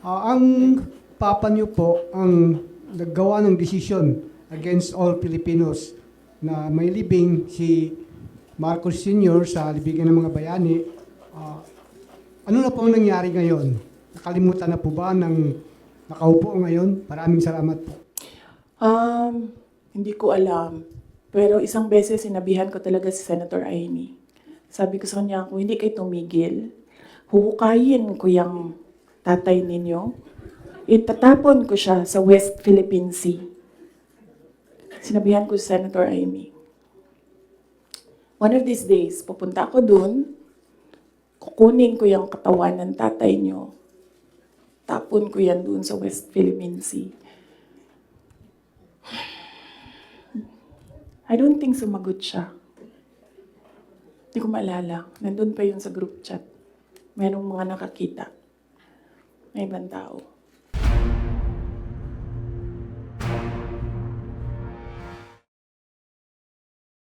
Ah, ang papa niyo po ang naggawa ng desisyon against all Filipinos na may libing si Marcos Sr. sa libigan ng mga bayani. Ah, ano na po ang nangyari ngayon? Nakalimutan na po ba ng nakaupo ngayon? Maraming salamat po. Um, hindi ko alam. Pero isang beses sinabihan ko talaga si Senator Amy. Sabi ko sa kanya, kung hindi kayo tumigil, huhukayin ko yung tatay ninyo. Itatapon ko siya sa West Philippine Sea. Sinabihan ko si Senator Amy. One of these days, pupunta ako dun, kukunin ko yung katawan ng tatay nyo, tapon ko yan dun sa West Philippine Sea. I don't think sumagot siya. Hindi ko maalala. Nandun pa yun sa group chat. Merong mga nakakita. May ibang tao.